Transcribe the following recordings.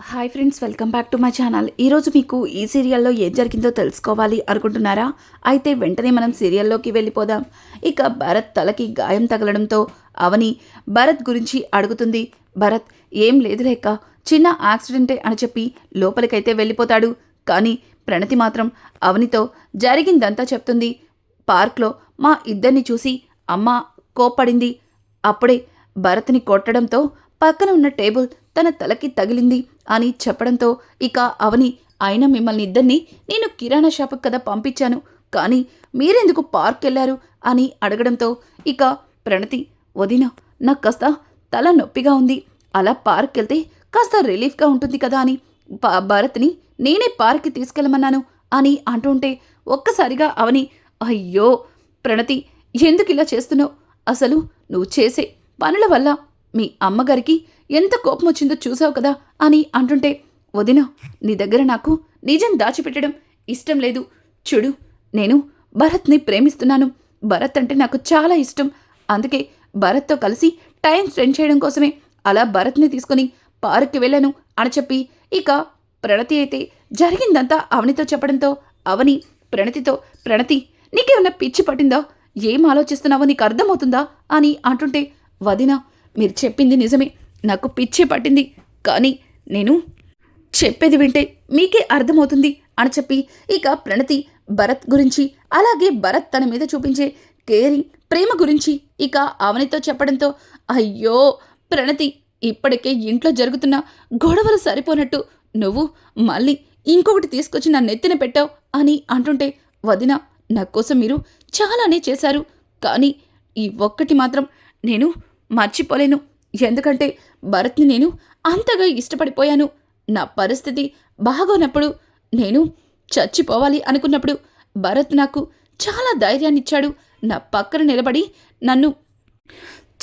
Hi friends welcome back to my channel ఈరోజు మీకు ఈ సీరియల్లో ఏం జరిగిందో తెలుసుకోవాలి అనుకుంటున్నారా? అయితే వెంటనే మనం సీరియల్లోకి వెళ్ళిపోదాం. ఇక భరత్ తలకి గాయం తగలడంతో అవని భరత్ గురించి అడుగుతుంది. భరత్ ఏం లేదు లేక చిన్న యాక్సిడెంటే అని చెప్పి లోపలికైతే వెళ్ళిపోతాడు. కానీ ప్రణతి మాత్రం అవనితో జరిగిందంతా చెప్తుంది. పార్క్లో మా ఇద్దరిని చూసి అమ్మ కోప్పడింది. అప్పుడే భరత్ని కొట్టడంతో పక్కన ఉన్న టేబుల్ తన తలకి తగిలింది అని చెప్పడంతో ఇక అవని అయినా మిమ్మల్ని ఇద్దరిని నేను కిరాణా షాపుకి కదా పంపించాను కానీ మీరెందుకు పార్క్ వెళ్ళారు అని అడగడంతో ఇక ప్రణతి వదిన నాకు కాస్త తల నొప్పిగా ఉంది అలా పార్క్ వెళ్తే కాస్త రిలీఫ్గా ఉంటుంది కదా అని భరత్ని నేనే పార్క్కి తీసుకెళ్ళమన్నాను అని అంటుంటే ఒక్కసారిగా అవని అయ్యో ప్రణతి ఎందుకు ఇలా చేస్తున్నావు? అసలు నువ్వు చేసే పనుల వల్ల మీ అమ్మగారికి ఎంత కోపం వచ్చిందో చూసావు కదా అని అంటుంటే వదిన నీ దగ్గర నాకు నిజం దాచిపెట్టడం ఇష్టం లేదు. చూడు నేను భరత్ని ప్రేమిస్తున్నాను. భరత్ అంటే నాకు చాలా ఇష్టం. అందుకే భరత్తో కలిసి టైం స్పెండ్ చేయడం కోసమే అలా భరత్ని తీసుకొని పార్క్కి వెళ్ళాను అని చెప్పి ఇక ప్రణతి అయితే జరిగిందంతా అవనితో చెప్పడంతో అవని ప్రణతితో ప్రణతి నీకేమన్నా పిచ్చి పట్టిందా? ఏం ఆలోచిస్తున్నావో నీకు అర్థమవుతుందా? అని అంటుంటే వదిన మీరు చెప్పింది నిజమే. నాకు పిచ్చి పట్టింది. కానీ నేను చెప్పేది వింటే మీకే అర్థమవుతుంది అని చెప్పి ఇక ప్రణతి భరత్ గురించి అలాగే భరత్ తన మీద చూపించే కేరింగ్ ప్రేమ గురించి ఇక అవనితో చెప్పడంతో అయ్యో ప్రణతి ఇప్పటికే ఇంట్లో జరుగుతున్న గొడవలు సరిపోనట్టు నువ్వు మళ్ళీ ఇంకొకటి తీసుకొచ్చి నా నెత్తిన పెట్టావు అని అంటుంటే వదిన నా కోసం మీరు చాలానే చేశారు. కానీ ఈ ఒక్కటి మాత్రం నేను మర్చిపోలేను. ఎందుకంటే భరత్ని నేను అంతగా ఇష్టపడిపోయాను. నా పరిస్థితి బాగోనప్పుడు నేను చచ్చిపోవాలి అనుకున్నప్పుడు భరత్ నాకు చాలా ధైర్యాన్ని ఇచ్చాడు నా పక్కన నిలబడి నన్ను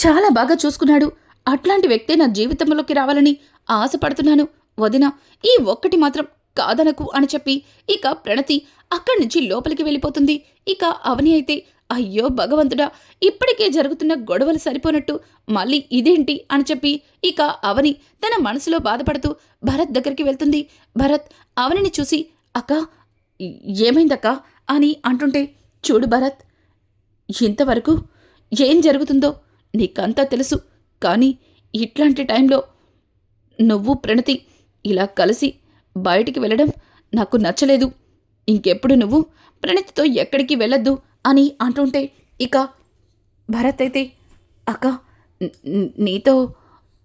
చాలా బాగా చూసుకున్నాడు. అట్లాంటి వ్యక్తే నా జీవితంలోకి రావాలని ఆశపడుతున్నాను. వదిన ఈ ఒక్కటి మాత్రం కాదనకు అని చెప్పి ఇక ప్రణతి అక్కడి నుంచి లోపలికి వెళ్ళిపోతుంది. ఇక అవని అయితే అయ్యో భగవంతుడా ఇప్పటికే జరుగుతున్న గొడవలు సరిపోనట్టు మళ్ళీ ఇదేంటి అని చెప్పి ఇక అవని తన మనసులో బాధపడుతూ భరత్ దగ్గరికి వెళ్తుంది. భరత్ అవనిని చూసి అక్క ఏమైందక్క? అని అంటుంటే చూడు భరత్ ఇంతవరకు ఏం జరుగుతుందో నీకంతా తెలుసు. కానీ ఇట్లాంటి టైంలో నువ్వు ప్రణతి ఇలా కలిసి బయటికి వెళ్ళడం నాకు నచ్చలేదు. ఇంకెప్పుడు నువ్వు ప్రణతితో ఎక్కడికి వెళ్ళొద్దు అని అంటుంటే ఇక భరత్ అయితే అక్క నీతో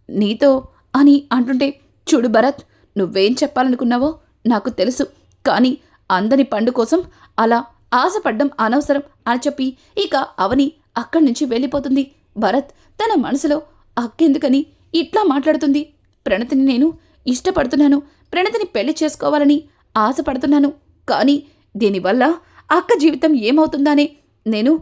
నీతో అని అంటుంటే చూడు భరత్ నువ్వేం చెప్పాలనుకున్నావో నాకు తెలుసు కానీ అందని పండు కోసం అలా ఆశపడ్డం అనవసరం అని చెప్పి ఇక అవని అక్కడి నుంచి వెళ్ళిపోతుంది. భరత్ తన మనసులో అక్కెందుకని ఇట్లా మాట్లాడుతుంది? ప్రణతిని నేను ఇష్టపడుతున్నాను ప్రణతిని పెళ్ళి చేసుకోవాలని ఆశపడుతున్నాను కానీ దీనివల్ల అక్క జీవితం ఏమవుతుందానే నేను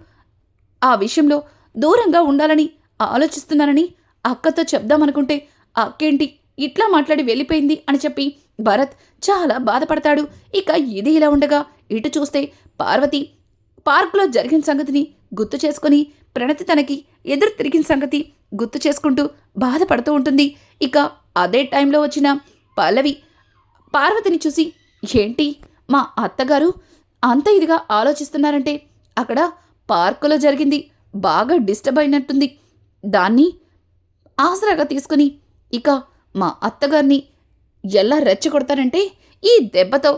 ఆ విషయంలో దూరంగా ఉండాలని ఆలోచిస్తున్నానని అక్కతో చెప్దామనుకుంటే అక్కేంటి ఇట్లా మాట్లాడి వెళ్ళిపోయింది అని చెప్పి భరత్ చాలా బాధపడతాడు. ఇక ఇది ఇలా ఉండగా ఇటు చూస్తే పార్వతి పార్కులో జరిగిన సంగతిని గుర్తు చేసుకొని ప్రణతి తనకి ఎదురు తిరిగిన సంగతి గుర్తు చేసుకుంటూ బాధపడుతూ ఉంటుంది. ఇక అదే టైంలో వచ్చిన పల్లవి పార్వతిని చూసి ఏంటి మా అత్తగారు అంత ఇదిగా ఆలోచిస్తున్నారంటే అక్కడ పార్కులో జరిగింది. బాగా డిస్టర్బ్ అయినట్టుంది. దాన్ని ఆసరాగా తీసుకుని ఇక మా అత్తగారిని ఎలా రెచ్చగొడతారంటే ఈ దెబ్బతో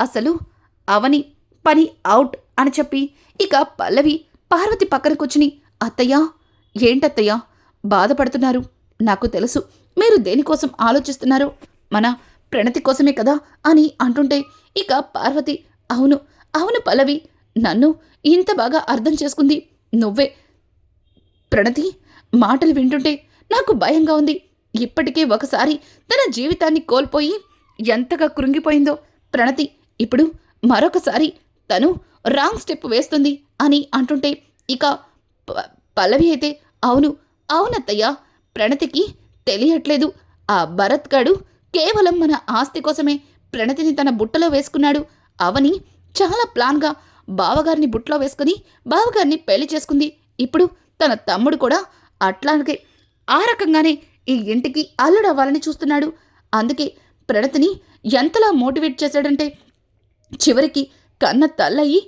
అసలు అవని పని అవుట్ అని చెప్పి ఇక పల్లవి పార్వతి పక్కన కూర్చుని అత్తయ్య ఏంటత్తయ్య? బాధపడుతున్నారు. నాకు తెలుసు మీరు దేనికోసం ఆలోచిస్తున్నారు మన ప్రణతి కోసమే కదా అని అంటుంటే ఇక పార్వతి అవును అవును పల్లవి నన్ను ఇంత బాగా అర్థం చేసుకుంది. నువ్వే. ప్రణతి మాటలు వింటుంటే నాకు భయంగా ఉంది. ఇప్పటికే ఒకసారి తన జీవితాన్ని కోల్పోయి ఎంతగా కృంగిపోయిందో. ప్రణతి ఇప్పుడు మరొకసారి తను రాంగ్ స్టెప్ వేస్తుంది అని అంటుంటే ఇక ప- పల్లవి అయితే అవును అవునత్తయ్య ప్రణతికి తెలియట్లేదు. ఆ భరత్ గాడు కేవలం మన ఆస్తి కోసమే ప్రణతిని తన బుట్టలో వేసుకున్నాడు. అవని చాలా ప్లాన్గా బావగారిని బుట్లో వేసుకుని బావగారిని పెళ్ళి చేసుకుంది. ఇప్పుడు తన తమ్ముడు కూడా అట్లాగే ఆ రకంగానే ఈ ఇంటికి అల్లుడవ్వాలని చూస్తున్నాడు. అందుకే ప్రణతిని ఎంతలా మోటివేట్ చేశాడంటే చివరికి కన్న తల్లయి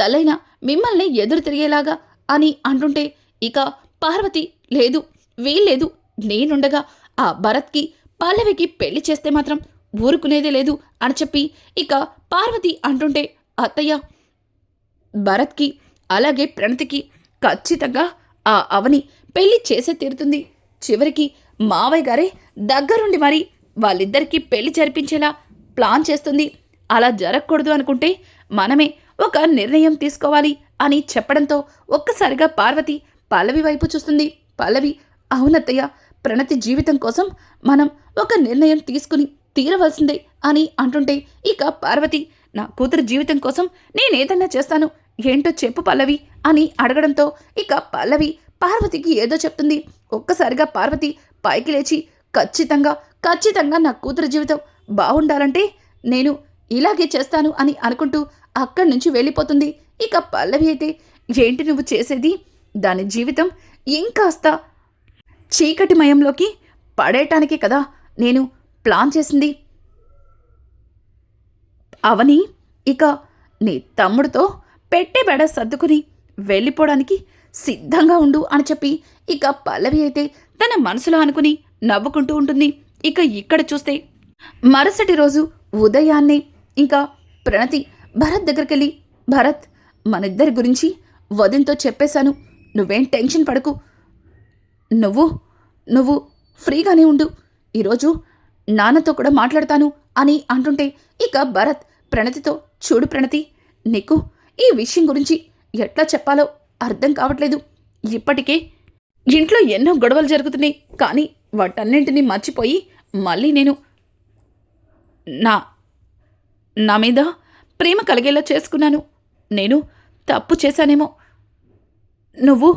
తల్లైన మిమ్మల్ని ఎదురు తిరిగేలాగా అని అంటుంటే ఇక పార్వతి లేదు వీల్లేదు నేనుండగా ఆ భరత్కి పల్లవికి పెళ్ళి చేస్తే మాత్రం ఊరుకునేదే లేదు అని చెప్పి ఇక పార్వతి అంటుంటే అత్తయ్య భరత్కి అలాగే ప్రణతికి ఖచ్చితంగా ఆ అవని పెళ్ళి చేసే తీరుతుంది. చివరికి మావయ్య గారే దగ్గరుండి మరి వాళ్ళిద్దరికీ పెళ్ళి జరిపించేలా ప్లాన్ చేస్తుంది. అలా జరగకూడదు అనుకుంటే మనమే ఒక నిర్ణయం తీసుకోవాలి అని చెప్పడంతో ఒక్కసారిగా పార్వతి పల్లవి వైపు చూస్తుంది. పల్లవి అవునత్తయ్య ప్రణతి జీవితం కోసం మనం ఒక నిర్ణయం తీసుకుని తీరవలసిందే అని అంటుంటే ఇక పార్వతి నా కూతురు జీవితం కోసం నేనేదన్నా చేస్తాను? ఏంటో చెప్పు పల్లవి అని అడగడంతో ఇక పల్లవి పార్వతికి ఏదో చెప్తుంది. ఒక్కసారిగా పార్వతి పైకి లేచి ఖచ్చితంగా ఖచ్చితంగా నా కూతురు జీవితం బాగుండాలంటే నేను ఇలాగే చేస్తాను అని అనుకుంటూ అక్కడి నుంచి వెళ్ళిపోతుంది. ఇక పల్లవి అయితే ఏంటి నువ్వు చేసేది? దాని జీవితం ఇంకాస్త చీకటిమయంలోకి పడేయటానికే కదా నేను ప్లాన్ చేసింది. అవని ఇక నీ తమ్ముడితో పెట్టే బెడ సర్దుకుని వెళ్ళిపోవడానికి సిద్ధంగా ఉండు అని చెప్పి ఇక పల్లవి అయితే తన మనసులో అనుకుని నవ్వుకుంటూ ఉంటుంది. ఇక ఇక్కడ చూస్తే మరుసటి రోజు ఉదయాన్నే ఇంకా ప్రణతి భరత్ దగ్గరికి వెళ్ళి భరత్ మనిద్దరి గురించి వదినతో చెప్పేశాను. నువ్వేం టెన్షన్ పడకు. నువ్వు నువ్వు ఫ్రీగానే ఉండు. ఈరోజు నాన్నతో కూడా మాట్లాడతాను అని అంటుంటే ఇక భరత్ ప్రణతితో చూడు ప్రణతి నీకు ఈ విషయం గురించి ఎట్లా చెప్పాలో అర్థం కావట్లేదు. ఇప్పటికే ఇంట్లో ఎన్నో గొడవలు జరుగుతున్నాయి. కానీ వాటన్నింటినీ మర్చిపోయి మళ్ళీ నేను నా నా మీద ప్రేమ కలిగేలా చేసుకున్నాను. నేను తప్పు చేశానేమో. నువ్వు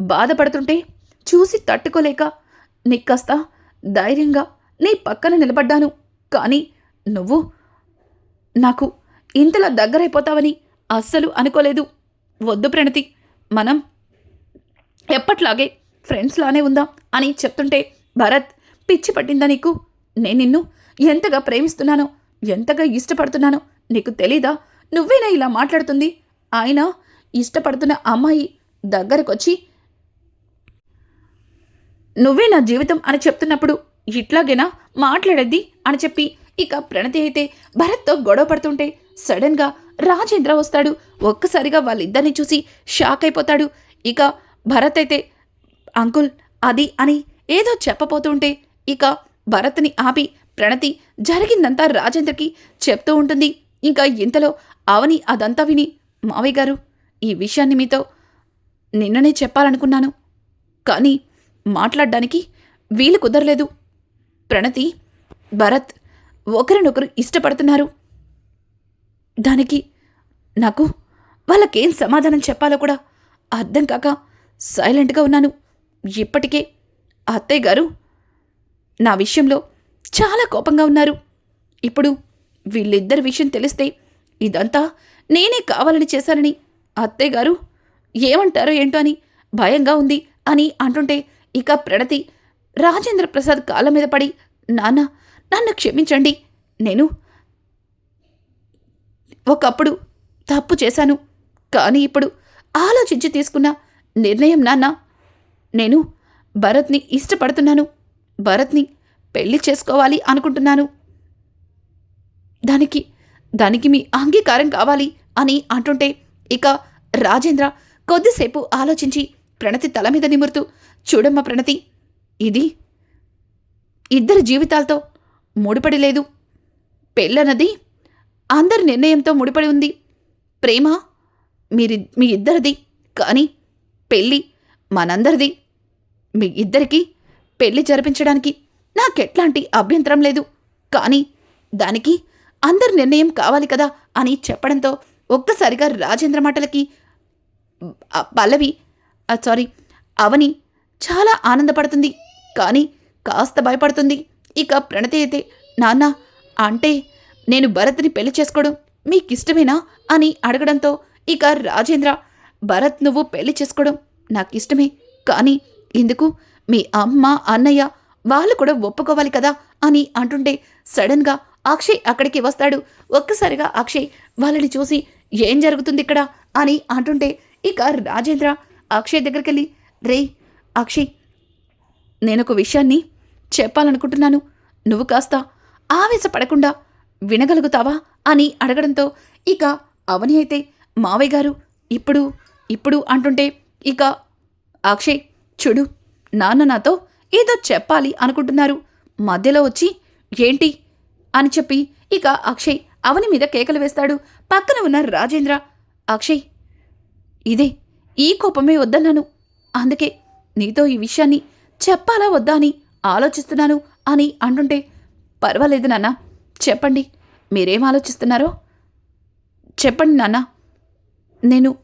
బాధపడుతుంటే చూసి తట్టుకోలేక నీకాస్త ధైర్యంగా నీ పక్కన నిలబడ్డాను. కానీ నువ్వు? నాకు ఇంతలా దగ్గరైపోతావని అస్సలు అనుకోలేదు. వద్దు ప్రణతి మనం ఎప్పట్లాగే ఫ్రెండ్స్లానే ఉందాం అని చెప్తుంటే భరత్ పిచ్చి పట్టిందా నీకు? నేను నిన్ను ఎంతగా ప్రేమిస్తున్నానో ఎంతగా ఇష్టపడుతున్నానో నీకు తెలీదా? నువ్వేనా ఇలా మాట్లాడుతుంది? ఆయన ఇష్టపడుతున్న అమ్మాయి దగ్గరకొచ్చి నువ్వే నా జీవితం అని చెప్తున్నప్పుడు ఇట్లాగేనా మాట్లాడేది అని చెప్పి ఇక ప్రణతి అయితే భరత్తో గొడవ పడుతుంటే సడన్గా రాజేంద్ర వస్తాడు. ఒక్కసారిగా వాళ్ళిద్దరిని చూసి షాక్ అయిపోతాడు. ఇక భరత్ అయితే అంకుల్ అది అని ఏదో చెప్పబోతుంటే ఇక భరత్ని ఆపి ప్రణతి జరిగిందంతా రాజేంద్రకి చెప్తూ ఉంటుంది. ఇంకా ఇంతలో అవని అదంతా విని మావయ్య గారు ఈ విషయాన్ని మీతో నిన్ననే చెప్పాలనుకున్నాను. కానీ మాట్లాడడానికి వీలు కుదరలేదు. ప్రణతి భరత్ ఒకరినొకరు ఇష్టపడుతున్నారు. దానికి నాకు వాళ్ళకేం సమాధానం చెప్పాలో కూడా అర్థం కాక సైలెంట్గా ఉన్నాను. ఇప్పటికే అత్తయ్య గారు నా విషయంలో చాలా కోపంగా ఉన్నారు. ఇప్పుడు వీళ్ళిద్దరి విషయం తెలిస్తే ఇదంతా నేనే కావాలని చేశానని అత్తయ్య గారు ఏమంటారో ఏంటో అని భయంగా ఉంది అని అంటుంటే ఇక ప్రణతి రాజేంద్ర ప్రసాద్ కాళ్ళ మీద పడి నాన్న నన్ను క్షమించండి. నేను ఒకప్పుడు తప్పు చేశాను. కానీ ఇప్పుడు ఆలోచించి తీసుకున్న నిర్ణయం నాన్న. నేను భరత్ని ఇష్టపడుతున్నాను. భరత్ని పెళ్ళి చేసుకోవాలి అనుకుంటున్నాను. దానికి దానికి మీ అంగీకారం కావాలి అని అంటుంటే ఇక రాజేంద్ర కొద్దిసేపు ఆలోచించి ప్రణతి తల మీద నిమురుతూ చూడమ్మ ప్రణతి ఇది ఇద్దరి జీవితాలతో ముడిపడి లేదు పెళ్ళన్నది అందరి నిర్ణయంతో ముడిపడి ఉంది. ప్రేమ మీరి మీ ఇద్దరిది కానీ పెళ్ళి మనందరిది. మీ ఇద్దరికి పెళ్ళి జరిపించడానికి నాకెట్లాంటి అభ్యంతరం లేదు. కానీ దానికి అందరి నిర్ణయం కావాలి కదా అని చెప్పడంతో ఒక్కసారిగా రాజేంద్ర మాటలకి పల్లవి సారీ అవని చాలా ఆనందపడుతుంది. కానీ కాస్త భయపడుతుంది. ఇక ప్రణతి అయితే నాన్న అంటే నేను భరత్ని పెళ్ళి చేసుకోవడం మీకిష్టమేనా? అని అడగడంతో ఇక రాజేంద్ర భరత్ నువ్వు పెళ్ళి చేసుకోవడం నాకు ఇష్టమే కానీ ఇందుకు మీ అమ్మ అన్నయ్య వాళ్ళు కూడా ఒప్పుకోవాలి కదా? అని అంటుంటే సడన్గా అక్షయ్ అక్కడికి వస్తాడు. ఒక్కసారిగా అక్షయ్ వాళ్ళని చూసి ఏం జరుగుతుంది ఇక్కడ? అని అంటుంటే ఇక రాజేంద్ర అక్షయ్ దగ్గరికి వెళ్ళి రే అక్షయ్ నేనొక విషయాన్ని చెప్పాలనుకుంటున్నాను. నువ్వు కాస్త ఆవేశపడకుండా వినగలుగుతావా అని అడగడంతో ఇక అవని అయితే మావయ్య గారు ఇప్పుడు ఇప్పుడు అంటుంటే ఇక అక్షయ్ చూడు నాన్న నాతో ఏదో చెప్పాలి అనుకుంటున్నారు. మధ్యలో వచ్చి ఏంటి? అని చెప్పి ఇక అక్షయ్ అవని మీద కేకలు వేస్తాడు. పక్కన ఉన్న రాజేంద్ర అక్షయ్ ఇదే ఈ కోపమే వద్దన్నాను. అందుకే నీతో ఈ విషయాన్ని చెప్పాలా వద్దా అని ఆలోచిస్తున్నాను అని అంటుంటే పర్వాలేదు నాన్న చెప్పండి. మీరేం ఆలోచిస్తున్నారో? చెప్పండి నాన్న. నేను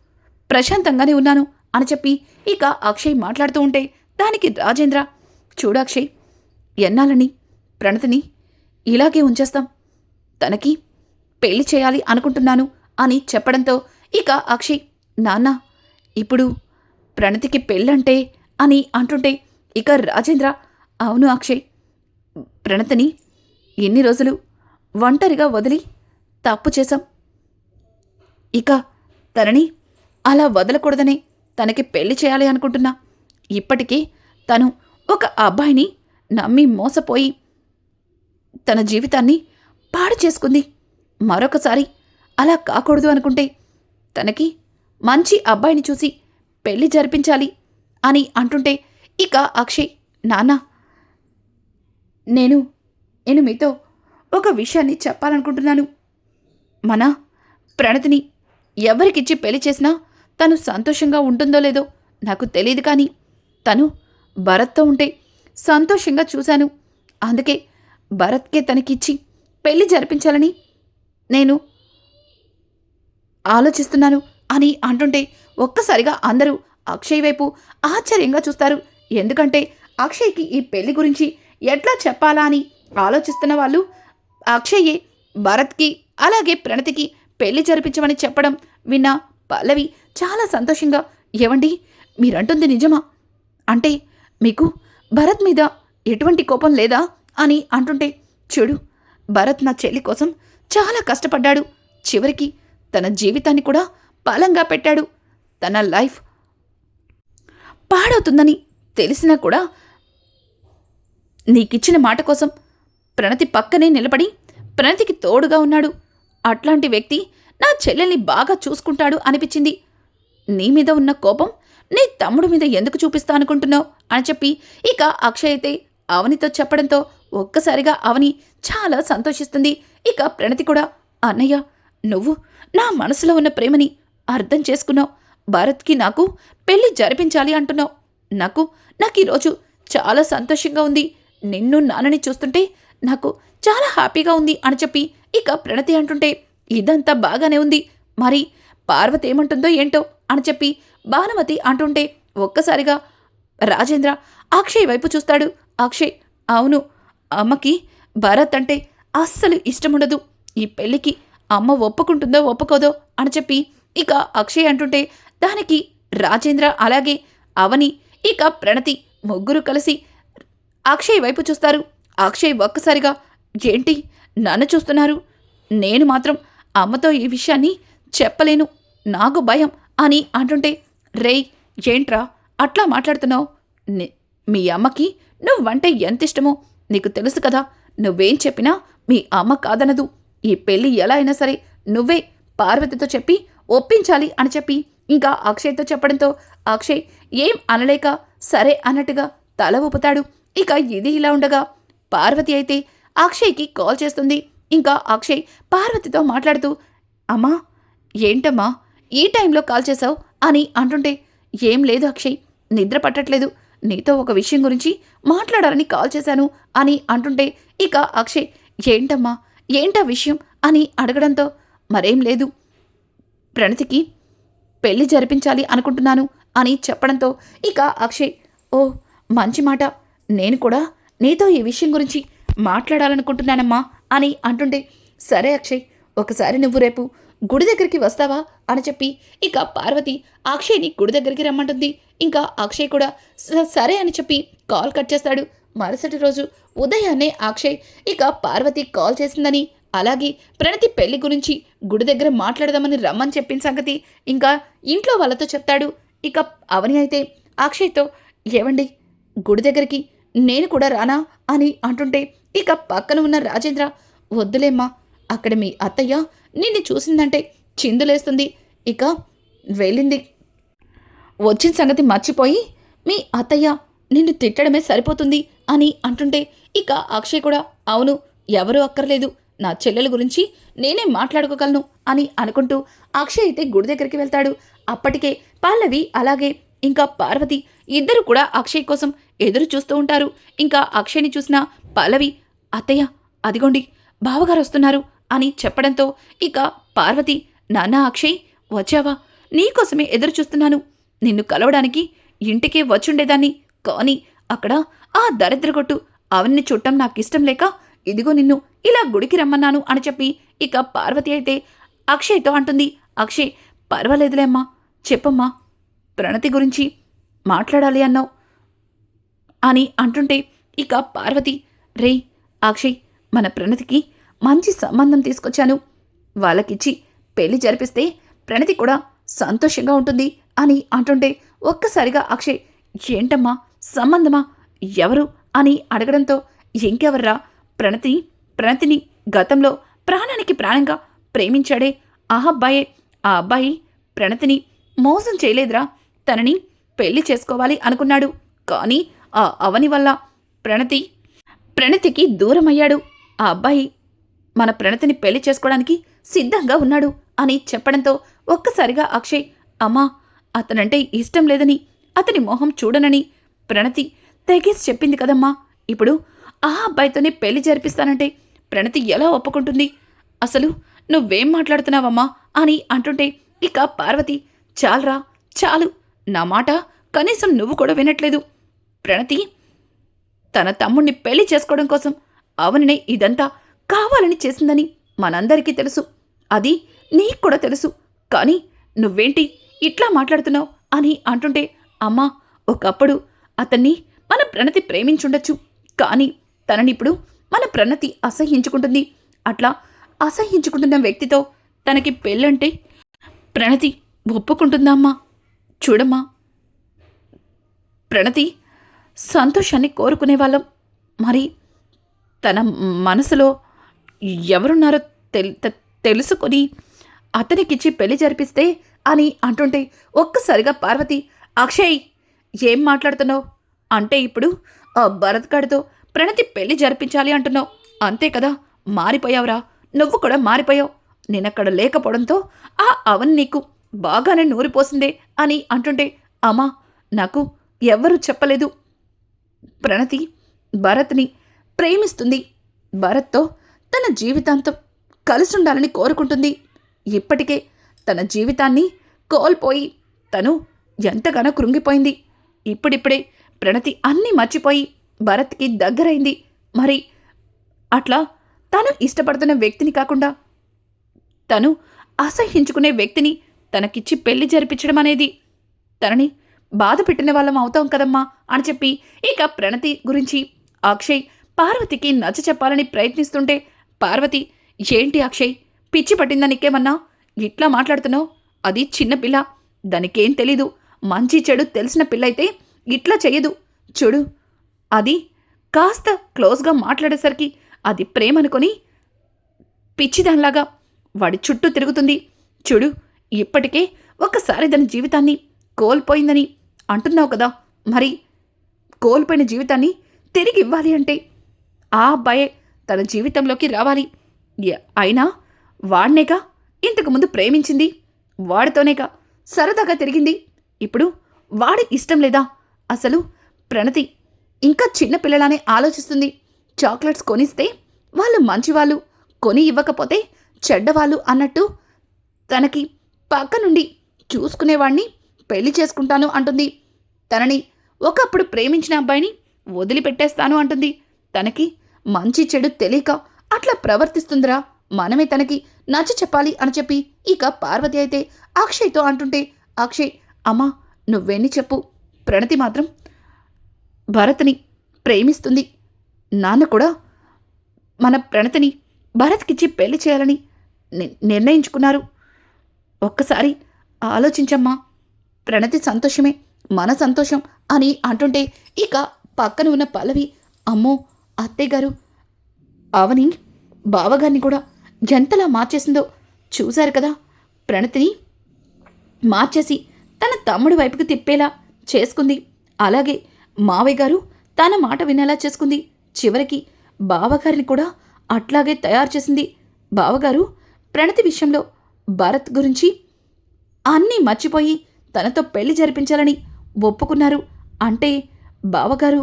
ప్రశాంతంగానే ఉన్నాను అని చెప్పి ఇక అక్షయ్ మాట్లాడుతూ ఉంటే దానికి రాజేంద్ర చూడు అక్షయ్ ఎన్నాలని ప్రణతిని ఇలాగే ఉంచేస్తాం. తనకి పెళ్ళి చేయాలి అనుకుంటున్నాను అని చెప్పడంతో ఇక అక్షయ్ నాన్న ఇప్పుడు ప్రణతికి పెళ్ళంటే అని అంటుంటే ఇక రాజేంద్ర అవును అక్షయ్. ప్రణతిని ఎన్ని రోజులు ఒంటరిగా వదిలి తప్పు చేశాం? ఇక తనని అలా వదలకూడదనే తనకి పెళ్ళి చేయాలి అనుకుంటున్నా. ఇప్పటికే తను ఒక అబ్బాయిని నమ్మి మోసపోయి తన జీవితాన్ని పాడు చేసుకుంది. మరొకసారి అలా కాకూడదు అనుకుంటే తనకి మంచి అబ్బాయిని చూసి పెళ్ళి జరిపించాలి అని అంటుంటే ఇక అక్షయ్ నాన్న నేను నేను మీతో ఒక విషయాన్ని చెప్పాలనుకుంటున్నాను. మన ప్రణతిని ఎవరికిచ్చి పెళ్ళి చేసినా తను సంతోషంగా ఉంటుందో లేదో నాకు తెలియదు కానీ తను భరత్తో ఉంటే సంతోషంగా చూశాను. అందుకే భరత్కే తనకిచ్చి పెళ్ళి జరిపించాలని నేను ఆలోచిస్తున్నాను అని అంటుంటే ఒక్కసారిగా అందరూ అక్షయ్ వైపు ఆశ్చర్యంగా చూస్తారు. ఎందుకంటే అక్షయ్కి ఈ పెళ్ళి గురించి ఎట్లా చెప్పాలా అని ఆలోచిస్తున్న వాళ్ళు అక్షయ్యే భరత్కి అలాగే ప్రణతికి పెళ్ళి జరిపించమని చెప్పడం విన్న పల్లవి చాలా సంతోషంగా ఏవండి మీరంటుంది నిజమా? అంటే మీకు భరత్ మీద ఎటువంటి కోపం లేదా? అని అంటుంటే చూడు భరత్ నా చెల్లి కోసం చాలా కష్టపడ్డాడు. చివరికి తన జీవితాన్ని కూడా బలంగా పెట్టాడు. తన లైఫ్ పాడవుతుందని తెలిసినా కూడా నీకిచ్చిన మాట కోసం ప్రణతి పక్కనే నిలబడి ప్రణతికి తోడుగా ఉన్నాడు. అట్లాంటి వ్యక్తి నా చెల్లెల్ని బాగా చూసుకుంటాడు అనిపించింది. నీ మీద ఉన్న కోపం నీ తమ్ముడు మీద ఎందుకు చూపిస్తా అనుకుంటున్నావు అని చెప్పి ఇక అక్షయ్ అయితే అవనితో చెప్పడంతో ఒక్కసారిగా అవని చాలా సంతోషిస్తుంది. ఇక ప్రణతి కూడా అన్నయ్య నువ్వు నా మనసులో ఉన్న ప్రేమని అర్థం చేసుకున్నావు. భరత్కి నాకు పెళ్ళి జరిపించాలి అంటున్నావు. నాకు నాకు ఈరోజు చాలా సంతోషంగా ఉంది. నిన్ను నాన్నని చూస్తుంటే నాకు చాలా హ్యాపీగా ఉంది అని చెప్పి ఇక ప్రణతి అంటుంటే ఇదంతా బాగానే ఉంది. మరి పార్వతి ఏమంటుందో ఏంటో? అని చెప్పి భానుమతి అంటుంటే ఒక్కసారిగా రాజేంద్ర అక్షయ్ వైపు చూస్తాడు. అక్షయ్ అవును అమ్మకి భరత్ అంటే అస్సలు ఇష్టముండదు ఈ పెళ్ళికి అమ్మ ఒప్పుకుంటుందో ఒప్పుకోదో? అని చెప్పి ఇక అక్షయ్ అంటుంటే దానికి రాజేంద్ర అలాగే అవని ఇక ప్రణతి ముగ్గురు కలిసి అక్షయ్ వైపు చూస్తారు. అక్షయ్ ఒక్కసారిగా ఏంటి? నన్ను చూస్తున్నారు? నేను మాత్రం అమ్మతో ఈ విషయాన్ని చెప్పలేను. నాకు భయం అని అంటుంటే రేయ్ ఏంట్రా? అట్లా మాట్లాడుతున్నావు? మీ అమ్మకి నువ్వంటే ఎంత ఇష్టమో నీకు తెలుసు కదా. నువ్వేం చెప్పినా మీ అమ్మ కాదనదు. ఈ పెళ్ళి ఎలా అయినా సరే నువ్వే పార్వతితో చెప్పి ఒప్పించాలి అని చెప్పి ఇంకా అక్షయ్తో చెప్పడంతో అక్షయ్ ఏం అనలేక సరే అన్నట్టుగా తల ఊపుతాడు. ఇక ఇది ఇలా ఉండగా పార్వతి అయితే అక్షయ్కి కాల్ చేస్తుంది. ఇంకా అక్షయ్ పార్వతితో మాట్లాడుతూ అమ్మా ఏంటమ్మా ఈ టైంలో కాల్ చేశావు? అని అంటుంటే ఏం లేదు అక్షయ్ నిద్ర పట్టట్లేదు. నీతో ఒక విషయం గురించి మాట్లాడాలని కాల్ చేశాను అని అంటుంటే ఇక అక్షయ్ ఏంటమ్మా ఏంటా విషయం? అని అడగడంతో మరేం లేదు. ప్రణతికి పెళ్ళి జరిపించాలి అనుకుంటున్నాను అని చెప్పడంతో ఇక అక్షయ్ ఓ మంచి మాట. నేను కూడా నీతో ఈ విషయం గురించి మాట్లాడాలనుకుంటున్నానమ్మా అని అంటుంటే సరే అక్షయ్ ఒకసారి నువ్వు రేపు గుడి దగ్గరికి వస్తావా అని చెప్పి ఇక పార్వతి అక్షయ్ని గుడి దగ్గరికి రమ్మంటుంది. ఇంకా అక్షయ్ కూడా సరే అని చెప్పి కాల్ కట్ చేస్తాడు. మరుసటి రోజు ఉదయాన్నే అక్షయ్ ఇక పార్వతి కాల్ చేసిందని అలాగే ప్రణతి పెళ్ళి గురించి గుడి దగ్గర మాట్లాడదామని రమ్మని చెప్పిన సంగతి ఇంకా ఇంట్లో వాళ్ళతో చెప్తాడు. ఇక అవని అయితే అక్షయ్తో ఏవండి గుడి దగ్గరికి నేను కూడా రానా అని అంటుంటే ఇక పక్కన ఉన్న రాజేంద్ర వద్దులేమ్మా అక్కడ మీ అత్తయ్య నిన్ను చూసిందంటే చిందులేస్తుంది. ఇక వెళ్ళింది. వచ్చిన సంగతి మర్చిపోయి మీ అత్తయ్య నిన్ను తిట్టడమే సరిపోతుంది అని అంటుంటే ఇక అక్షయ్ కూడా అవును ఎవరూ అక్కర్లేదు నా చెల్లెల గురించి నేనే మాట్లాడుకోగలను అని అనుకుంటూ అక్షయ్ అయితే గుడి దగ్గరికి వెళ్తాడు. అప్పటికే పల్లవి అలాగే ఇంకా పార్వతి ఇద్దరు కూడా అక్షయ్ కోసం ఎదురు చూస్తూ ఉంటారు. ఇంకా అక్షయ్ని చూసిన పల్లవి అత్తయ్య అదిగోండి బావగారు వస్తున్నారు అని చెప్పడంతో ఇక పార్వతి నాన్న అక్షయ్ వచ్చావా? నీకోసమే ఎదురు చూస్తున్నాను. నిన్ను కలవడానికి ఇంటికే వచ్చుండేదాన్ని. కానీ అక్కడ ఆ దరిద్రగొట్టు అవన్నీ చుట్టం నాకిష్టం లేక ఇదిగో నిన్ను ఇలా గుడికి రమ్మన్నాను అని చెప్పి ఇక పార్వతి అయితే అక్షయ్తో అంటుంది అక్షయ్ పర్వాలేదులేమ్మా చెప్పమ్మా ప్రణతి గురించి మాట్లాడాలి అన్నావు? అని అంటుంటే ఇక పార్వతి రే అక్షయ్ మన ప్రణతికి మంచి సంబంధం తీసుకొచ్చాను. వాళ్ళకిచ్చి పెళ్ళి జరిపిస్తే ప్రణతి కూడా సంతోషంగా ఉంటుంది అని అంటుంటే ఒక్కసారిగా అక్షయ్ ఏంటమ్మా సంబంధమా? ఎవరు? అని అడగడంతో ఇంకెవర్రా? ప్రణతి ప్రణతిని గతంలో ప్రాణానికి ప్రాణంగా ప్రేమించాడే ఆ అబ్బాయే. ఆ అబ్బాయి ప్రణతిని మోసం చేయలేదురా. తనని పెళ్ళి చేసుకోవాలి అనుకున్నాడు. కానీ ఆ అవని వల్ల ప్రణతి ప్రణతికి దూరమయ్యాడు. ఆ అబ్బాయి మన ప్రణతిని పెళ్ళి చేసుకోవడానికి సిద్ధంగా ఉన్నాడు అని చెప్పడంతో ఒక్కసారిగా అక్షయ్ అమ్మా అతనంటే ఇష్టం లేదని అతని మొహం చూడనని ప్రణతి తెగేసి చెప్పింది కదమ్మా. ఇప్పుడు ఆ అబ్బాయితోనే పెళ్ళి జరిపిస్తానంటే ప్రణతి ఎలా ఒప్పుకుంటుంది? అసలు నువ్వేం మాట్లాడుతున్నావమ్మా అని అంటుంటే ఇక పార్వతి చాలరా చాలు. నా మాట కనీసం నువ్వు కూడా వినట్లేదు. ప్రణతి తన తమ్ముణ్ణి పెళ్ళి చేసుకోవడం కోసం అవనినే ఇదంతా కావాలని చేసిందని మనందరికీ తెలుసు. అది నీకు కూడా తెలుసు. కానీ నువ్వేంటి ఇట్లా మాట్లాడుతున్నావు అని అంటుంటే అమ్మా ఒకప్పుడు అతన్ని మన ప్రణతి ప్రేమించుండొచ్చు. కానీ తననిప్పుడు మన ప్రణతి అసహ్యించుకుంటుంది. అట్లా అసహ్యించుకుంటున్న వ్యక్తితో తనకి పెళ్ళంటే ప్రణతి ఒప్పుకుంటుందా అమ్మా? చూడమ్మా. ప్రణతి సంతోషాన్ని కోరుకునే వాళ్ళం మరి తన మనసులో ఎవరున్నారో తెల్ తె- తెలుసుకొని అతనికిచ్చి పెళ్ళి జరిపిస్తే అని అంటుంటే ఒక్కసారిగా పార్వతి అక్షయ్ ఏం మాట్లాడుతున్నావు? అంటే ఇప్పుడు ఆ భరత్ గాడితో ప్రణతి పెళ్ళి జరిపించాలి అంటున్నావు. అంతే కదా మారిపోయావురా. నువ్వు కూడా మారిపోయావు. నేనక్కడ లేకపోవడంతో ఆ అవన్ నీకు బాగానే నూరిపోసిందే అని అంటుంటే అమ్మా నాకు ఎవ్వరూ చెప్పలేదు. ప్రణతి భరత్ని ప్రేమిస్తుంది. భరత్తో తన జీవితాంతం కలిసి ఉండాలని కోరుకుంటుంది. ఇప్పటికే తన జీవితాన్ని కోల్పోయి తను ఎంతగానో కృంగిపోయింది. ఇప్పుడిప్పుడే ప్రణతి అన్నీ మర్చిపోయి భరత్కి దగ్గరైంది. మరి అట్లా తను ఇష్టపడుతున్న వ్యక్తిని కాకుండా తను అసహ్యించుకునే వ్యక్తిని తనకిచ్చి పెళ్ళి జరిపించడం అనేది. తనని బాధ పెట్టిన వాళ్ళం అవుతాం కదమ్మా అని చెప్పి ఇక ప్రణతి గురించి అక్షయ్ పార్వతికి నచ్చ చెప్పాలని ప్రయత్నిస్తుంటే పార్వతి ఏంటి అక్షయ్? పిచ్చి పట్టిందా నీకేమన్నా? ఇట్లా మాట్లాడుతున్నావు? అది చిన్న పిల్ల. దానికేం తెలీదు. మంచి చెడు తెలిసిన పిల్ల అయితే ఇట్లా చెయ్యదు. చూడు అది కాస్త క్లోజ్గా మాట్లాడేసరికి అది ప్రేమ అనుకొని పిచ్చిదానిలాగా వాడి చుట్టూ తిరుగుతుంది. చూడు ఇప్పటికే ఒకసారి దాని జీవితాన్ని కోల్పోయిందని అంటున్నావు కదా. మరి కోల్పోయిన జీవితాన్ని తిరిగి ఇవ్వాలి అంటే ఆ అబ్బాయే తన జీవితంలోకి రావాలి. అయినా వాడినేగా ఇంతకుముందు ప్రేమించింది వాడితోనేగా సరదాగా తిరిగింది. ఇప్పుడు వాడి ఇష్టం లేదా? అసలు ప్రణతి ఇంకా చిన్నపిల్లలానే ఆలోచిస్తుంది. చాక్లెట్స్ కొనిస్తే వాళ్ళు మంచివాళ్ళు కొని ఇవ్వకపోతే చెడ్డవాళ్ళు అన్నట్టు తనకి పక్క నుండి చూసుకునేవాణ్ణి పెళ్ళి చేసుకుంటాను అంటుంది. తనని ఒకప్పుడు ప్రేమించిన అబ్బాయిని వదిలిపెట్టేస్తాను అంటుంది. తనకి మంచి చెడు తెలియక అట్లా ప్రవర్తిస్తుందిరా. మనమే తనకి నచ్చ చెప్పాలి అని చెప్పి ఇక పార్వతి అయితే అక్షయ్తో అంటుంటే అక్షయ్ అమ్మా నువ్వెన్ని చెప్పు. ప్రణతి మాత్రం భరత్ని ప్రేమిస్తుంది. నాన్న కూడా మన ప్రణతిని భరత్కిచ్చి పెళ్ళి చేయాలని ని- నిర్ణయించుకున్నారు. ఒక్కసారి ఆలోచించమ్మా. ప్రణతి సంతోషమే మన సంతోషం అని అంటుంటే ఇక పక్కన ఉన్న పల్లవి అమ్మో అత్తయ్య గారు అవని బావగారిని కూడా ఎంతలా మార్చేసిందో చూశారు కదా. ప్రణతిని మార్చేసి తన తమ్ముడి వైపుకి తిప్పేలా చేసుకుంది. అలాగే మావయ్య గారు తన మాట వినేలా చేసుకుంది. చివరికి బావగారిని కూడా అట్లాగే తయారు చేసింది. బావగారు ప్రణతి విషయంలో భరత్ గురించి అన్నీ మర్చిపోయి తనతో పెళ్ళి జరిపించాలని ఒప్పుకున్నారు. అంటే బావగారు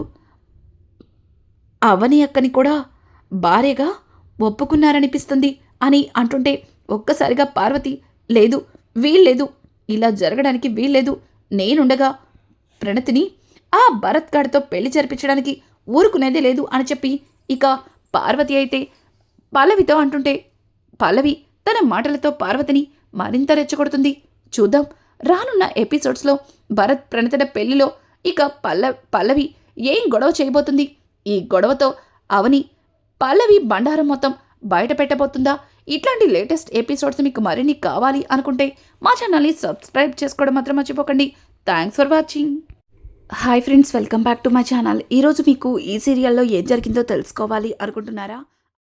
అవని అక్కని కూడా భార్యగా ఒప్పుకున్నారనిపిస్తుంది అని అంటుంటే ఒక్కసారిగా పార్వతి లేదు వీల్లేదు ఇలా జరగడానికి వీల్లేదు నేనుండగా ప్రణతిని ఆ భరత్ గారితో పెళ్ళి జరిపించడానికి ఊరుకునేదే లేదు అని చెప్పి ఇక పార్వతి అయితే పల్లవితో అంటుంటే పల్లవి తన మాటలతో పార్వతిని మరింత రెచ్చగొడుతుంది. చూద్దాం. రానున్న ఎపిసోడ్స్లో భరత్ ప్రణతిన పెళ్ళిలో ఇక పల్ల పల్లవి ఏం గొడవ చేయబోతుంది? ఈ గొడవతో అవని పల్లవి బండారం మొత్తం బయట పెట్టబోతుందా? ఇట్లాంటి లేటెస్ట్ ఎపిసోడ్స్ మీకు మరిన్ని కావాలి అనుకుంటే మా ఛానల్ని సబ్స్క్రైబ్ చేసుకోవడం మాత్రం మర్చిపోకండి. Thanks for watching. Hi friends welcome back to my channel. ఈరోజు మీకు ఈ సీరియల్లో ఏం జరిగిందో తెలుసుకోవాలి అనుకుంటున్నారా?